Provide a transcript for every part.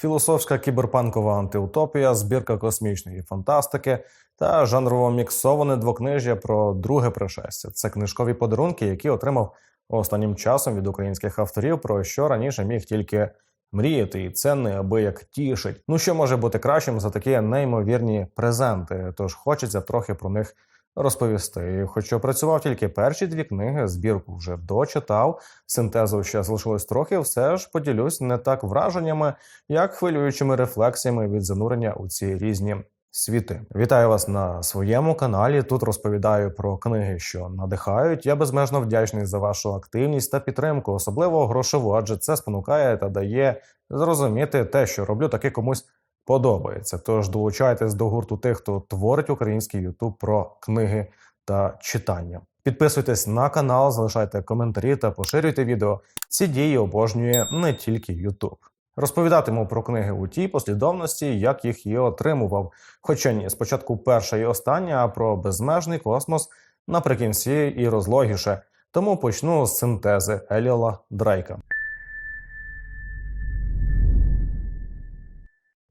філософська кіберпанкова антиутопія, збірка космічної фантастики та жанрово міксоване двокнижжя про друге пришестя. Це книжкові подарунки, які отримав останнім часом від українських авторів, про що раніше міг тільки мріяти, і це неабияк тішить. Ну що може бути кращим за такі неймовірні презенти? Тож хочеться трохи про них розповісти. Хоч опрацював тільки перші дві книги, збірку вже дочитав. Синтезу ще залишилось трохи. Все ж поділюсь не так враженнями, як хвилюючими рефлексіями від занурення у ці різні. Світи, вітаю вас на своєму каналі. Тут розповідаю про книги, що надихають. Я безмежно вдячний за вашу активність та підтримку, особливо грошову, адже це спонукає та дає зрозуміти те, що роблю, таки комусь подобається. Тож долучайтесь до гурту тих, хто творить український Ютуб про книги та читання. Підписуйтесь на канал, залишайте коментарі та поширюйте відео. Ці дії обожнює не тільки Ютуб. Розповідатиму про книги у тій послідовності, як їх і отримував. Хоча ні, спочатку перша і остання, а про безмежний космос наприкінці і розлогіше. Тому почну з синтези Еліола Дрейка.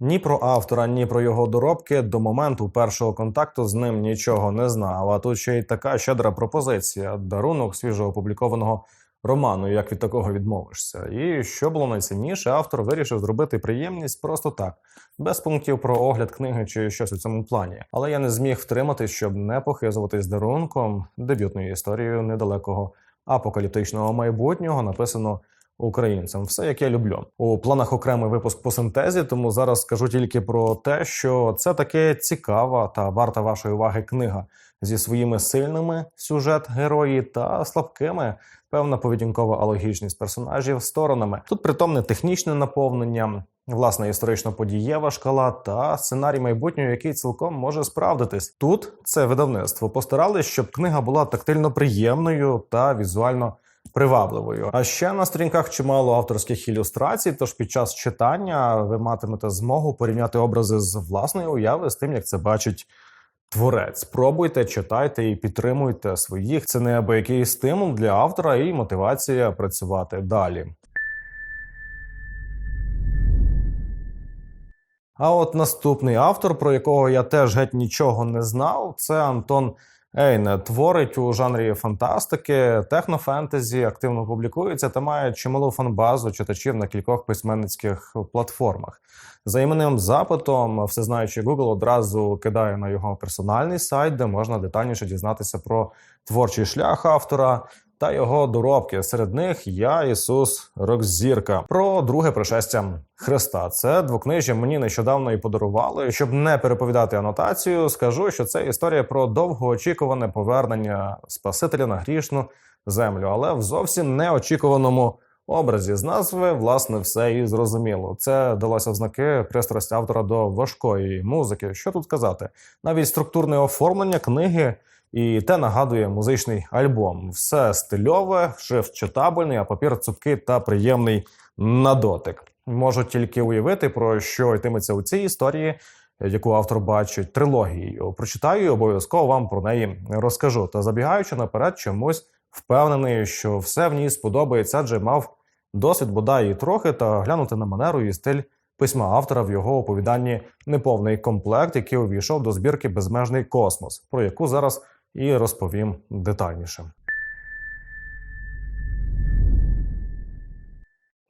Ні про автора, ні про його доробки до моменту першого контакту з ним нічого не знав. А тут ще й така щедра пропозиція: дарунок свіжо опублікованого роману. Як від такого відмовишся? І що було найцінніше, автор вирішив зробити приємність просто так, без пунктів про огляд книги чи щось у цьому плані. Але я не зміг втриматись, щоб не похизуватись дарунком дебютною історією недалекого апокаліптичного майбутнього, написано українцям. Все як я люблю. У планах окремий випуск по синтезі, тому зараз скажу тільки про те, що це таке цікава та варта вашої уваги книга зі своїми сильними сюжет герої та слабкими. Певна поведінкова алогічність персонажів сторонами. Тут притомне технічне наповнення, власна історично подієва шкала та сценарій майбутнього, який цілком може справдитись. Тут це видавництво постарались, щоб книга була тактильно приємною та візуально привабливою. А ще на сторінках чимало авторських ілюстрацій. Тож під час читання ви матимете змогу порівняти образи з власної уяви з тим, як це бачить. Творець, пробуйте, читайте і підтримуйте своїх. Це неабиякий стимул для автора і мотивація працювати далі. А от наступний автор, про якого я теж геть нічого не знав, це Антон Ейне. Творить у жанрі фантастики, технофентезі, активно публікується та має чималу фанбазу читачів на кількох письменницьких платформах. За іменним запитом, всезнаючий Google одразу кидає на його персональний сайт, де можна детальніше дізнатися про творчий шлях автора. Та його доробки серед них я Ісус Рокзірка про друге пришестя Христа. Це двокнижжя мені нещодавно і подарували. Щоб не переповідати анотацію, скажу, що це історія про довгоочікуване повернення Спасителя на грішну землю, але в зовсім неочікуваному образі з назви власне все і зрозуміло. Це далося в знаки пристрасті автора до важкої музики. Що тут казати? Навіть структурне оформлення книги. І те нагадує музичний альбом. Все стильове, шрифт читабельний, а папір цупкий та приємний на дотик. Можу тільки уявити, про що йтиметься у цій історії, яку автор бачить трилогією. Прочитаю і обов'язково вам про неї розкажу. Та забігаючи наперед, чомусь впевнений, що все в ній сподобається, адже мав досвід бодай і трохи, та глянути на манеру і стиль письма автора в його оповіданні неповний комплект, який увійшов до збірки Безмежний космос, про яку зараз і розповім детальніше.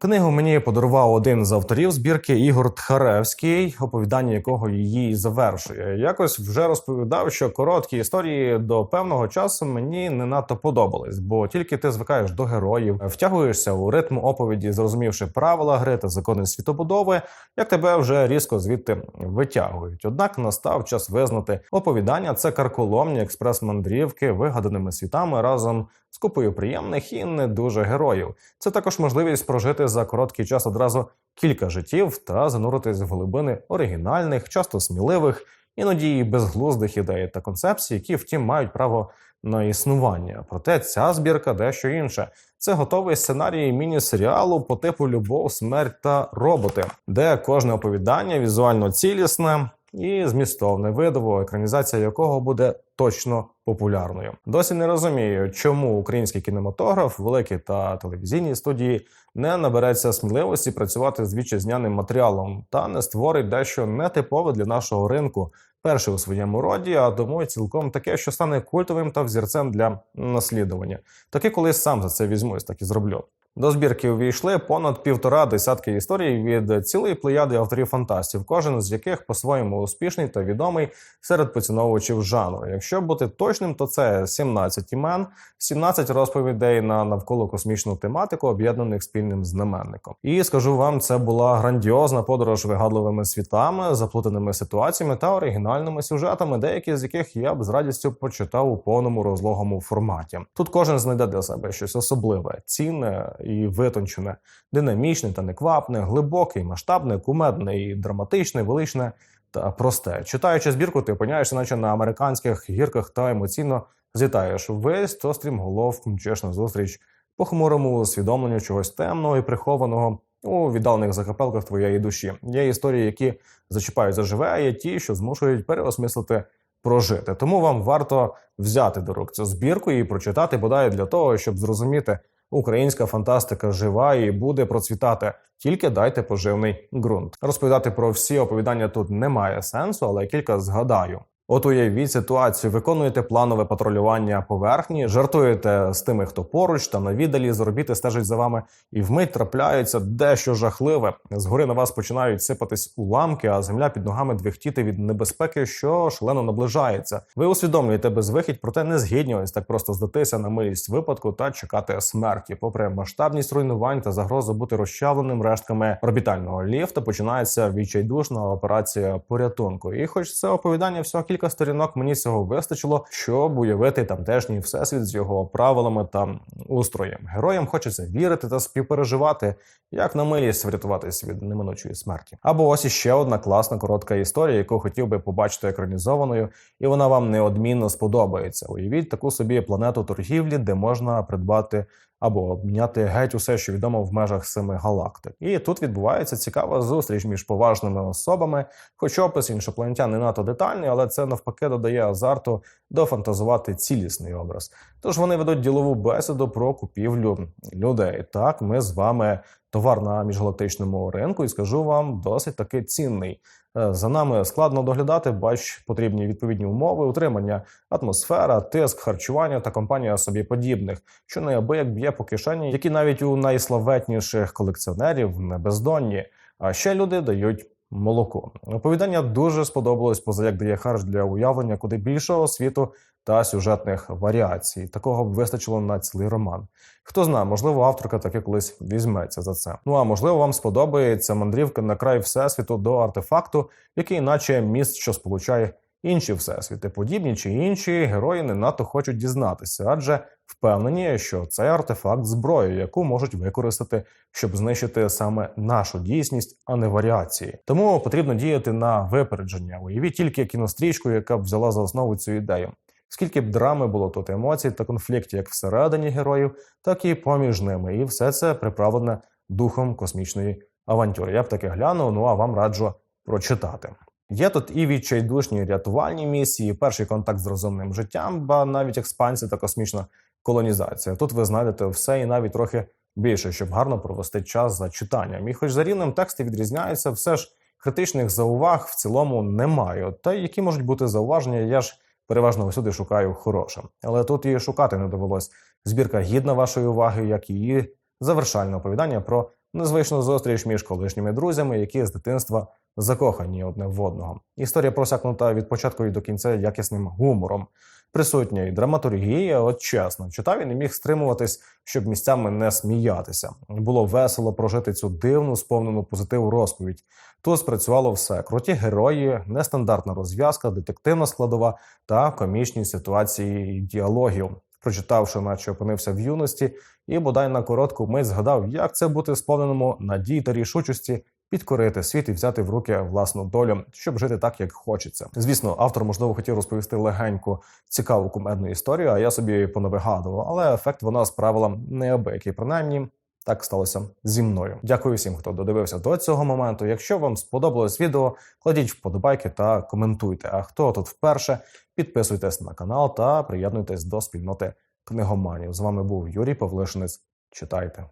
Книгу мені подарував один з авторів збірки Ігор Тхаревський, оповідання якого її завершує. Якось вже розповідав, що короткі історії до певного часу мені не надто подобались, бо тільки ти звикаєш до героїв, втягуєшся у ритм оповіді, зрозумівши правила гри та закони світобудови, як тебе вже різко звідти витягують. Однак настав час визнати оповідання це карколомні експрес-мандрівки вигаданими світами разом з купою приємних і не дуже героїв. Це також можливість прожити за короткий час одразу кілька життів та зануритись в глибини оригінальних, часто сміливих, іноді і безглуздих ідей та концепцій, які, втім, мають право на існування. Проте ця збірка дещо інше. Це готовий сценарій міні-серіалу по типу Любов, смерть та роботи, де кожне оповідання візуально цілісне, і змістовне видово, екранізація якого буде точно популярною. Досі не розумію, чому український кінематограф, великі та телевізійні студії не набереться сміливості працювати з вітчизняним матеріалом та не створить дещо нетипове для нашого ринку. Перше у своєму роді, а тому цілком таке, що стане культовим та взірцем для наслідування. Таки колись сам за це візьмусь, так і зроблю. До збірки увійшли понад півтора десятки історій від цілої плеяди авторів фантастів, кожен з яких по-своєму успішний та відомий серед поціновувачів жанру. Якщо бути точним, то це 17 імен, 17 розповідей на навколо космічну тематику, об'єднаних спільним знаменником. І скажу вам, це була грандіозна подорож вигадливими світами, заплутаними ситуаціями та оригінальними сюжетами, деякі з яких я б з радістю почитав у повному розлогому форматі. Тут кожен знайде для себе щось особливе, цінне і витончене, динамічне та неквапне, глибоке, масштабне, кумедне і драматичне, величне та просте. Читаючи збірку, ти опиняєшся, наче на американських гірках та емоційно злітаєш весь то стрімголов мчеш на зустріч по хмурому усвідомленню чогось темного і прихованого. У віддалених закапелках твоєї душі є історії, які зачіпають заживе, а є ті, що змушують переосмислити прожити. Тому вам варто взяти до рук цю збірку і прочитати бодай для того, щоб зрозуміти, українська фантастика жива і буде процвітати. Тільки дайте поживний ґрунт. Розповідати про всі оповідання тут немає сенсу, але кілька згадаю. От уявіть ситуацію, виконуєте планове патрулювання поверхні, жартуєте з тими, хто поруч та на віддалі з орбіти стежить за вами, і вмить трапляється дещо жахливе. Згори на вас починають сипатись уламки, а земля під ногами двихтіти від небезпеки, що шалено наближається. Ви усвідомлюєте безвихідь, проте не згідні ось так просто здатися на милість випадку та чекати смерті. Попри масштабність руйнувань та загрозу бути розчавленим рештками орбітального ліфта, починається відчайдушна операція порятунку. І, хоч це оповідання всього кілька кілька сторінок мені цього вистачило, щоб уявити тамтешній всесвіт з його правилами та устроєм. Героям хочеться вірити та співпереживати, як на милість врятуватись від неминучої смерті. Або ось іще одна класна коротка історія, яку хотів би побачити екранізованою, і вона вам неодмінно сподобається. Уявіть таку собі планету торгівлі, де можна придбати або обміняти геть усе, що відомо в межах семи галактик. І тут відбувається цікава зустріч між поважними особами, хоч опис іншопланетян не надто детальний, але це навпаки додає азарту дофантазувати цілісний образ. Тож вони ведуть ділову бесіду про купівлю людей. Так, ми з вами товар на міжгалактичному ринку, і скажу вам досить таки цінний. Е, за нами складно доглядати, бач, потрібні відповідні умови, утримання, атмосфера, тиск, харчування та компанія собі подібних, що неабияк б'є по кишені, які навіть у найславетніших колекціонерів не бездонні. А ще люди дають молоко. Оповідання дуже сподобалось, поза як дає харч для уявлення куди більшого світу та сюжетних варіацій. Такого б вистачило на цілий роман. Хто знає, можливо, авторка таки колись візьметься за це. Ну а можливо, вам сподобається мандрівка на край всесвіту до артефакту, який, наче міст, що сполучає інші всесвіти, подібні чи інші герої не надто хочуть дізнатися, адже впевнені, що це артефакт зброї, яку можуть використати, щоб знищити саме нашу дійсність, а не варіації. Тому потрібно діяти на випередження. Уявіть тільки кінострічку, яка б взяла за основу цю ідею. Скільки б драми було тут емоцій та конфліктів як всередині героїв, так і поміж ними, і все це приправлене духом космічної авантюри. Я б таки глянув, ну а вам раджу прочитати. Є тут і відчайдушні рятувальні місії, перший контакт з розумним життям, ба навіть експансія та космічна колонізація. Тут ви знайдете все і навіть трохи більше, щоб гарно провести час за читанням. І, хоч за рівнем тексти відрізняються, все ж критичних зауваг в цілому немає. Та які можуть бути зауваження, я ж переважно усюди шукаю хороше. Але тут і шукати не довелось. Збірка гідна вашої уваги, як її завершальне оповідання про незвичну зустріч між колишніми друзями, які з дитинства закохані одне в одного. Історія просякнута від початку і до кінця якісним гумором. Присутня і драматургія, от чесно, читав і не міг стримуватись, щоб місцями не сміятися. Було весело прожити цю дивну, сповнену позитиву розповідь. Тут спрацювало все: круті герої, нестандартна розв'язка, детективна складова та комічні ситуації і діалогів. Прочитавши, наче опинився в юності, і бодай на коротку мить згадав, як це бути сповненому надій та рішучості підкорити світ і взяти в руки власну долю, щоб жити так, як хочеться. Звісно, автор можливо хотів розповісти легеньку цікаву кумедну історію. А я собі понавигадував, але ефект вона справила неабиякий. Принаймні Так сталося зі мною. Дякую всім, хто додивився до цього моменту. Якщо вам сподобалось відео, кладіть вподобайки та коментуйте. А хто тут вперше, підписуйтесь на канал та приєднуйтесь до спільноти книгоманів. З вами був Юрій Павлишинець. Читайте.